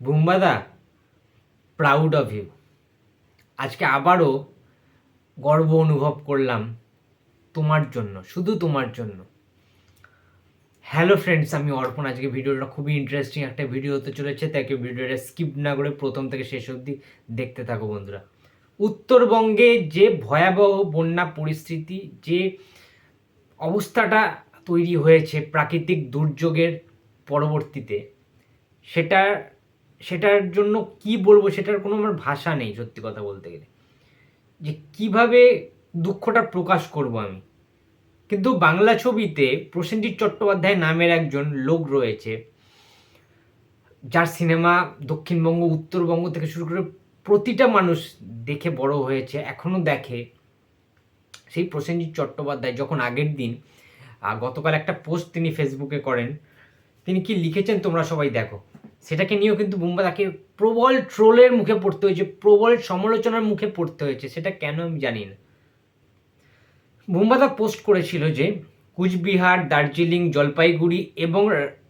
বুম্বাদা proud of you আজকে আবারও গর্ব অনুভব করলাম তোমার জন্য, শুধু তোমার জন্য। হ্যালো ফ্রেন্ডস আমি অর্পণ। আজকে ভিডিওটা খুবই ইন্টারেস্টিং একটা ভিডিও হতে চলেছে, তাই কেউ ভিডিওটা স্কিপ না করে প্রথম থেকে শেষ অবধি দেখতে থাকো বন্ধুরা। উত্তরবঙ্গে যে ভয়াবহ বন্যা পরিস্থিতি, যে অবস্থাটা তৈরি হয়েছে প্রাকৃতিক দুর্যোগের পরবর্তীতে সেটা সেটার জন্য কি বলব সেটার কোনো আমার ভাষা নেই সত্যি কথা বলতে গেলে। যে কীভাবে দুঃখটা প্রকাশ করব আমি। কিন্তু বাংলা ছবিতে প্রসেনজিৎ চট্টোপাধ্যায় নামের একজন লোক রয়েছে, যার সিনেমা দক্ষিণবঙ্গ, উত্তরবঙ্গ থেকে শুরু করে প্রতিটা মানুষ দেখে বড় হয়েছে এখনও দেখে। সেই প্রসেনজিৎ চট্টোপাধ্যায় যখন আগের দিন গতকাল একটা পোস্ট তিনি ফেসবুকে করেন, তিনি কি লিখেছেন তোমরা সবাই দেখো। সেটাকে নিয়েও কিন্তু বুম্বা তাকে প্রবল ট্রোলের মুখে পড়তে হয়েছে, প্রবল সমালোচনার মুখে পড়তে হয়েছে, সেটা কেন আমি জানি না। বুম্বাদা পোস্ট করেছিল যে, কুচবিহার, দার্জিলিং, জলপাইগুড়ি এবং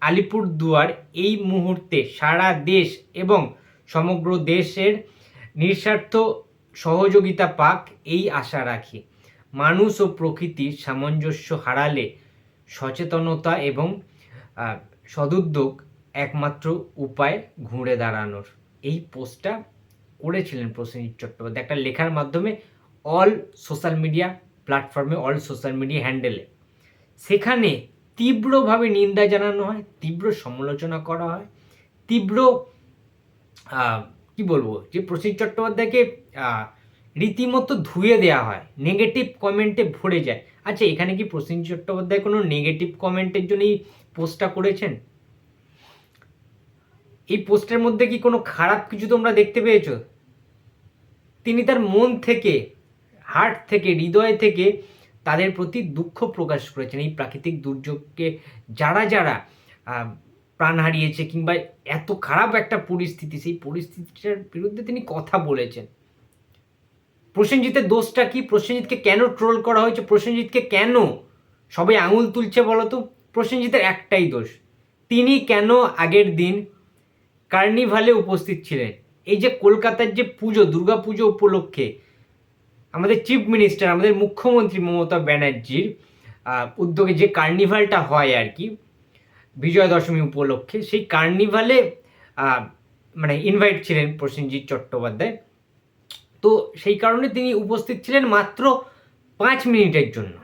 আলিপুরদুয়ার এই মুহূর্তে সারা দেশ এবং সমগ্র দেশের নিঃস্বার্থ সহযোগিতা পাক এই আশা রাখি। মানুষ ও প্রকৃতির সামঞ্জস্য হারালে সচেতনতা এবং সদুদ্যোগ একমাত্র উপায় ঘুরে দাঁড়ানোর। এই পোস্টটা করেছিলেন প্রসেনজিৎ চট্টোপাধ্যায় একটা লেখার মাধ্যমে অল সোশ্যাল মিডিয়া প্ল্যাটফর্মে অল সোশ্যাল মিডিয়া হ্যান্ডেলে সেখানে তীব্রভাবে নিন্দা জানানো হয়, তীব্র সমালোচনা করা হয়, তীব্র কি বলব, যে প্রসেনজিৎ চট্টোপাধ্যায়কে রীতিমতো ধুয়ে দেওয়া হয় নেগেটিভ কমেন্টে ভরে যায়। আচ্ছা এখানে কি প্রসেনজিৎ চট্টোপাধ্যায় কোনো নেগেটিভ কমেন্টের জন্যই পোস্টটা করেছেন? এই পোস্টের মধ্যে কি কোনো খারাপ কিছু তোমরা দেখতে পেয়েছ? তিনি তার মন থেকে হার্ট থেকে, হৃদয় থেকে তাদের প্রতি দুঃখ প্রকাশ করেছেন। এই প্রাকৃতিক দুর্যোগকে যারা যারা প্রাণ হারিয়েছে কিংবা এত খারাপ একটা পরিস্থিতি, সেই পরিস্থিতিটার বিরুদ্ধে তিনি কথা বলেছেন। প্রসেনজিতের দোষটা কি? প্রসেনজিৎকে কেন ট্রোল করা হয়েছে? প্রসেনজিৎকে কেন সবাই আঙুল তুলছে বলো তো? প্রসেনজিতের একটাই দোষ। তিনি কেন আগের দিন কার্নিভালে উপস্থিত ছিলেন। এই যে কলকাতার যে পুজো, দুর্গা পুজো উপলক্ষে আমাদের চিফ মিনিস্টার, আমাদের মুখ্যমন্ত্রী মমতা ব্যানার্জির উদ্যোগে যে কার্নিভালটা হয় আর কি বিজয়া দশমী উপলক্ষে, সেই কার্নিভালে মানে ইনভাইট ছিলেন প্রসেনজিৎ চট্টোপাধ্যায়। তো সেই কারণে তিনি উপস্থিত ছিলেন মাত্র পাঁচ মিনিটের জন্য।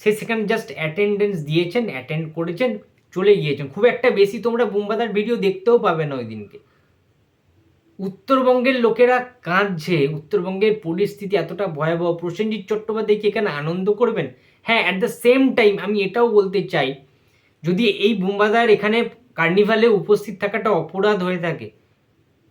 সে সেখানে জাস্ট অ্যাটেন্ডেন্স দিয়েছেন অ্যাটেন্ড করেছেন। চলে গিয়েছেন। খুব একটা বেশি তোমরা বুম্বাদার ভিডিও দেখতেও পাবে না ওই দিনকে উত্তরবঙ্গের লোকেরা কাঁদছে। উত্তরবঙ্গের পরিস্থিতি এতটা ভয়াবহ। প্রসেনজিৎ চট্টোপাধ্যায় কি এখানে আনন্দ করবেন? হ্যাঁ অ্যাট দ্য সেম টাইম আমি এটাও বলতে চাই, যদি এই বুম্বাদার এখানে কার্নিভালে উপস্থিত থাকাটা অপরাধ হয়ে থাকে,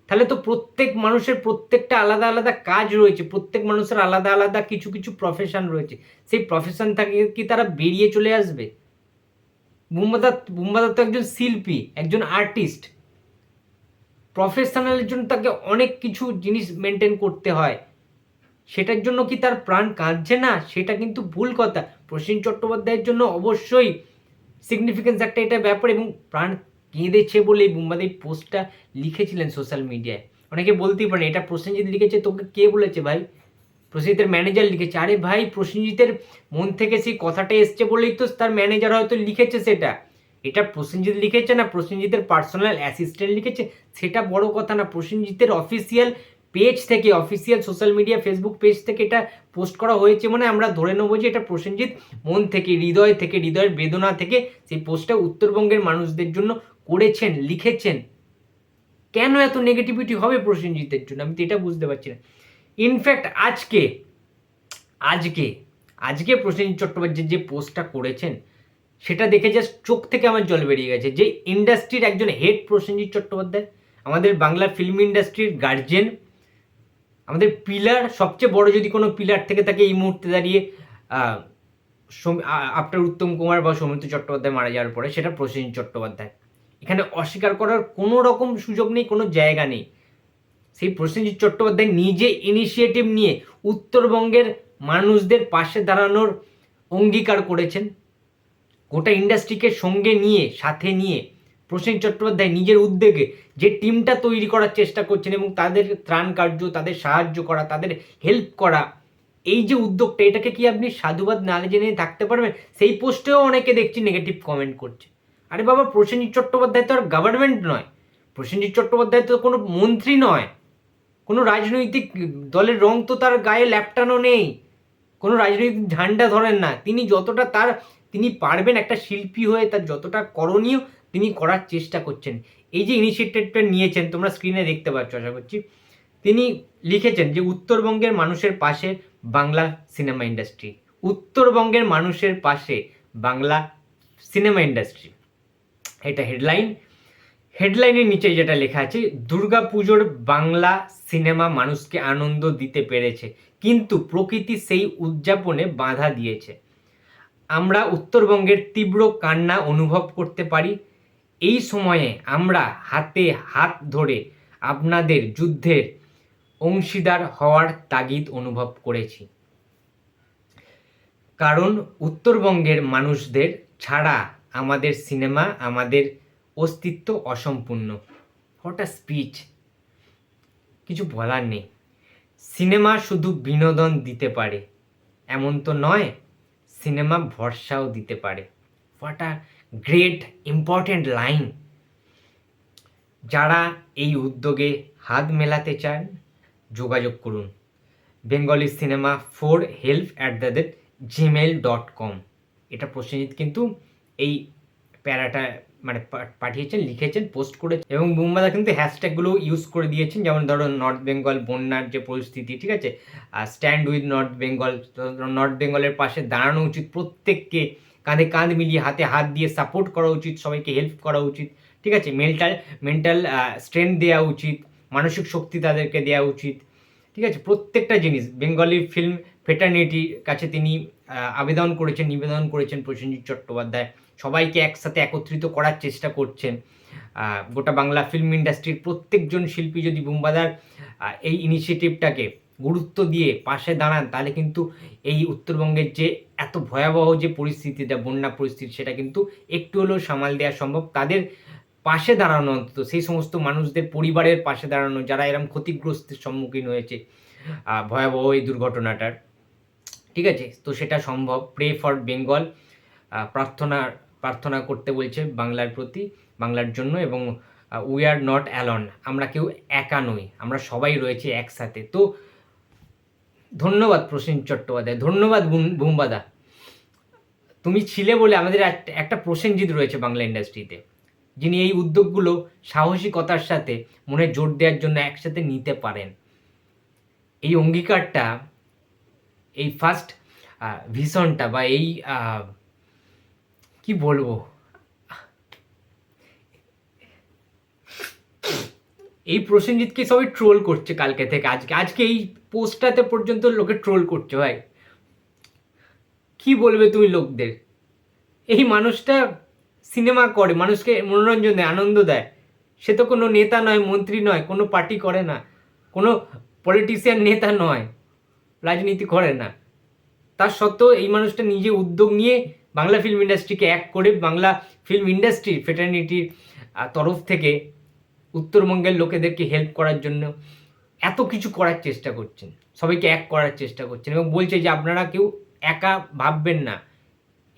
তাহলে তো প্রত্যেক মানুষের প্রত্যেকটা আলাদা আলাদা কাজ রয়েছে। প্রত্যেক মানুষের আলাদা আলাদা কিছু কিছু প্রফেশন রয়েছে। সেই প্রফেশন থেকে কি তারা বেরিয়ে চলে আসবে? বুম্বাদা বুম্বাদা তো একজন শিল্পী, একজন আর্টিস্ট প্রফেশনালের জন্য তাকে অনেক কিছু জিনিস মেনটেন করতে হয়। সেটার জন্য কি তার প্রাণ কাঁদছে না? সেটা কিন্তু ভুল কথা। প্রসেন চট্টোপাধ্যায়ের জন্য অবশ্যই সিগনিফিকেন্স একটা এটা ব্যাপার এবং প্রাণ কেঁদেছে বলে বুম্বাদা পোস্টটা লিখেছিলেন সোশ্যাল মিডিয়ায় অনেকে বলতেই পারেন, এটা প্রসেনজিৎ লিখেছে, তোকে কে বলেছে ভাই? প্রসেনজিতের ম্যানেজার লিখেছে। আরে ভাই, প্রসেনজিতের মন থেকে সেই কথাটা এসছে বলেই তো তার ম্যানেজার হয়তো লিখেছে সেটা। এটা প্রসেনজিৎ লিখেছে না? প্রসেনজিতের পার্সোনাল অ্যাসিস্ট্যান্ট লিখেছে? সেটা বড় কথা না। প্রসেনজিতের অফিসিয়াল পেজ থেকে official social media Facebook page থেকে এটা পোস্ট করা হয়েছে মানে আমরা ধরে নেব যে এটা প্রসেনজিৎ মন থেকে, হৃদয় থেকে, হৃদয়ের বেদনা থেকে সেই পোস্টটা উত্তরবঙ্গের মানুষদের জন্য করেছেন, লিখেছেন। কেন এত নেগেটিভিটি হবে প্রসেনজিতের জন্য? আমি তো এটা বুঝতে পারছি না। ইনফ্যাক্ট আজকে আজকে আজকে প্রসেনজিৎ চট্টোপাধ্যায় যে পোস্টটা করেছেন, সেটা দেখে জাস্ট চোখ থেকে আমার জল বেরিয়ে গেছে। যে ইন্ডাস্ট্রির একজন হেড প্রসেনজিৎ চট্টোপাধ্যায়, আমাদের বাংলা ফিল্ম ইন্ডাস্ট্রির গার্জেন আমাদের পিলার সবচেয়ে বড় যদি কোনো পিলার থেকে থাকে এই মুহূর্তে দাঁড়িয়ে আফটার উত্তম কুমার বা সৌমিত্র চট্টোপাধ্যায় মারা যাওয়ার পরে সেটা প্রসেনজিৎ চট্টোপাধ্যায়। এখানে অস্বীকার করার কোনো রকম সুযোগ নেই, কোনো জায়গা নেই। সেই প্রসেনজিৎ চট্টোপাধ্যায় নিজে ইনিশিয়েটিভ নিয়ে উত্তরবঙ্গের মানুষদের পাশে দাঁড়ানোর অঙ্গীকার করেছেন। গোটা ইন্ডাস্ট্রিকে সঙ্গে নিয়ে, সাথে নিয়ে প্রসেন চট্টোপাধ্যায় নিজের উদ্যোগে যে টিমটা তৈরি করার চেষ্টা করছেন এবং তাদের ত্রাণ কার্য, তাদের সাহায্য করা, তাদের হেল্প করা, এই যে উদ্যোগটা, এটাকে কি আপনি সাধুবাদ না জেনে থাকতে পারবেন? সেই পোস্টেও অনেকে দেখছি নেগেটিভ কমেন্ট করছে। আরে বাবা, প্রসেনজিৎ চট্টোপাধ্যায় তো আর গভর্নমেন্ট নয়। প্রসেনজিৎ চট্টোপাধ্যায় তো কোনো মন্ত্রী নয়। কোনো রাজনৈতিক দলের রং তো তার গায়ে ল্যাপটানো নেই। কোনো রাজনৈতিক ঝান্ডা ধরেন না। তিনি যতটা তার, তিনি পারবেন একটা শিল্পী হয়ে তার যতটা করণীয় তিনি করার চেষ্টা করছেন। এই যে ইনিশিয়েটিভটা নিয়েছেন, তোমরা স্ক্রিনে দেখতে পাচ্ছ, আশা করছি। তিনি লিখেছেন যে, উত্তরবঙ্গের মানুষের পাশে বাংলা সিনেমা ইন্ডাস্ট্রি উত্তরবঙ্গের মানুষের পাশে বাংলা সিনেমা ইন্ডাস্ট্রি এটা হেডলাইন হেডলাইনের নিচে যেটা লেখা আছে, দুর্গা পুজোর বাংলা সিনেমা মানুষকে আনন্দ দিতে পেরেছে, কিন্তু প্রকৃতি সেই উদযাপনে বাধা দিয়েছে। আমরা উত্তরবঙ্গের তীব্র কান্না অনুভব করতে পারি। এই সময়ে আমরা হাতে হাত ধরে আপনাদের যুদ্ধের অংশীদার হওয়ার তাগিদ অনুভব করেছি। কারণ উত্তরবঙ্গের মানুষদের ছাড়া আমাদের সিনেমা, আমাদের অস্তিত্ব অসম্পূর্ণ। হোয়াট আ স্পিচ কিছু বলার নেই। সিনেমা শুধু বিনোদন দিতে পারে। এমন তো নয়, সিনেমা ভরসাও দিতে পারে। What a great important line যারা এই উদ্যোগে হাত মেলাতে চান, যোগাযোগ করুন। Bengali cinema four help at the rate Gmail dot com. এটা প্রসেনজিৎ কিন্তু এই প্যারাটা মানে পাঠিয়েছেন, লিখেছেন পোস্ট করেছেন এবং বুম্বাদা কিন্তু হ্যাশট্যাগুলো ইউজ করে দিয়েছেন। যেমন ধরো নর্থ বেঙ্গল বন্যার যে পরিস্থিতি, ঠিক আছে? Stand with North Bengal North বেঙ্গলের পাশে দাঁড়ানো উচিত প্রত্যেককে। কাঁধে কাঁধ মিলিয়ে হাতে হাত দিয়ে সাপোর্ট করা উচিত, সবাইকে হেল্প করা উচিত, ঠিক আছে? মেন্টাল মেন্টাল স্ট্রেংথ দেওয়া উচিত, মানসিক শক্তি তাদেরকে দেওয়া উচিত। ঠিক আছে? প্রত্যেকটা জিনিস বেঙ্গলি ফিল্ম ফেটার্নিটির কাছে তিনি আবেদন করেছেন, নিবেদন করেছেন প্রসেনজিৎ চট্টোপাধ্যায়। সবাইকে একসাথে একত্রিত করার চেষ্টা করছেন। গোটা বাংলা ফিল্ম ইন্ডাস্ট্রির প্রত্যেকজন শিল্পী যদি বুম্বাদার এই ইনিশিয়েটিভটাকে গুরুত্ব দিয়ে পাশে দাঁড়ান, তাহলে কিন্তু এই উত্তরবঙ্গের যে এত ভয়াবহ যে পরিস্থিতিটা, বন্যা পরিস্থিতি, সেটা কিন্তু একটু হলেও সামাল দেওয়া সম্ভব। তাদের পাশে দাঁড়ানো অন্তত, সেই সমস্ত মানুষদের পরিবারের পাশে দাঁড়ানো, যারা এরকম ক্ষতিগ্রস্তের সম্মুখীন হয়েছে ভয়াবহ এই দুর্ঘটনাটার। ঠিক আছে? তো সেটা সম্ভব। প্রে ফর বেঙ্গল প্রার্থনা প্রার্থনা করতে বলছে বাংলার প্রতি, বাংলার জন্য এবং উই আর নট অ্যালন আমরা কেউ একা নই, আমরা সবাই রয়েছে একসাথে। তো ধন্যবাদ প্রসেন চট্টোপাধ্যায়, ধন্যবাদ বুম- বুম্বাদা। তুমি ছিলে বলে আমাদের একটা প্রসেনজিৎ রয়েছে বাংলা ইন্ডাস্ট্রিতে যিনি এই উদ্যোগগুলো সাহসিকতার সাথে মনে জোর দেওয়ার জন্য একসাথে নিতে পারেন। এই অঙ্গীকারটা, এই ফার্স্ট ভিশনটা বা এই কি বলব? এই প্রসেনজিৎকে সবাই ট্রোল করছে কালকে থেকে। আজকে আজকে এই পোস্টটাতে পর্যন্ত লোকে ট্রোল করছে ভাই। কি বলবে তুমি লোকদের? এই মানুষটা সিনেমা করে, মানুষকে মনোরঞ্জন দেয়, আনন্দ দেয়। সে তো কোনো নেতা নয়, মন্ত্রী নয়, কোনো পার্টি করে না। কোনো পলিটিশিয়ান নেতা নয়, রাজনীতি করে না। তার সত্ত্বেও এই মানুষটা নিজে উদ্যোগ নিয়ে বাংলা ফিল্ম ইন্ডাস্ট্রিকে এক করে বাংলা ফিল্ম ইন্ডাস্ট্রি ফেটার্নিটির তরফ থেকে উত্তরবঙ্গের লোকেদেরকে হেল্প করার জন্য এত কিছু করার চেষ্টা করছেন। সবাইকে এক করার চেষ্টা করছেন এবং বলছে যে আপনারা কেউ একা ভাববেন না।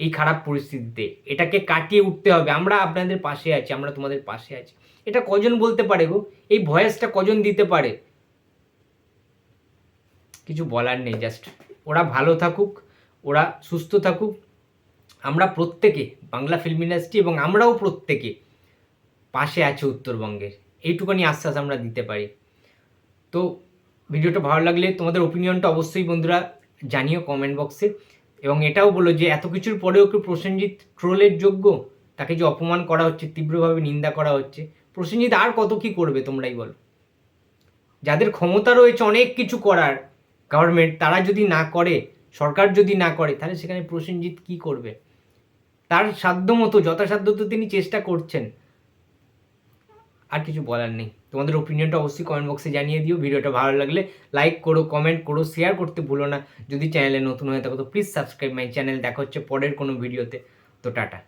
এই খারাপ পরিস্থিতিতে। এটাকে কাটিয়ে উঠতে হবে। আমরা আপনাদের পাশে আছি, আমরা তোমাদের পাশে আছি। এটা কজন বলতে পারে গো? এই ভয়েসটা কজন দিতে পারে? কিছু বলার নেই জাস্ট ওরা ভালো থাকুক, ওরা সুস্থ থাকুক। আমরা প্রত্যেকে, বাংলা ফিল্ম ইন্ডাস্ট্রি এবং আমরাও প্রত্যেকে পাশে আছে উত্তরবঙ্গের। এইটুখানি আশ্বাস আমরা দিতে পারি। তো, ভিডিওটা ভালো লাগলে তোমাদের ওপিনিয়নটা অবশ্যই বন্ধুরা জানিও কমেন্ট বক্সে এবং এটাও বলো যে এত কিছুর পরেও কি প্রসেনজিৎ ট্রোলের যোগ্য? তাকে যে অপমান করা হচ্ছে, তীব্রভাবে নিন্দা করা হচ্ছে, প্রসেনজিৎ আর কত কি করবে তোমরাই বলো? যাদের ক্ষমতা রয়েছে অনেক কিছু করার গভর্নমেন্ট তারা যদি না করে, সরকার যদি না করে, তাহলে সেখানে প্রসেনজিৎ কি করবে? তার সাধ্য মতো যথাসাধ্য তো তিনি চেষ্টা করছেন। আর কিছু বলার নেই। তোমাদের ওপিনিয়নটা অবশ্যই কমেন্ট বক্সে জানিয়ে দিও। ভিডিওটা ভালো লাগলে লাইক করো কমেন্ট করো শেয়ার করতে ভুলো না। যদি চ্যানেলে নতুন হয়ে থাকো, তো প্লিজ সাবস্ক্রাইব মাই চ্যানেল দেখা হচ্ছে পরের কোনো ভিডিওতে তো টাটা।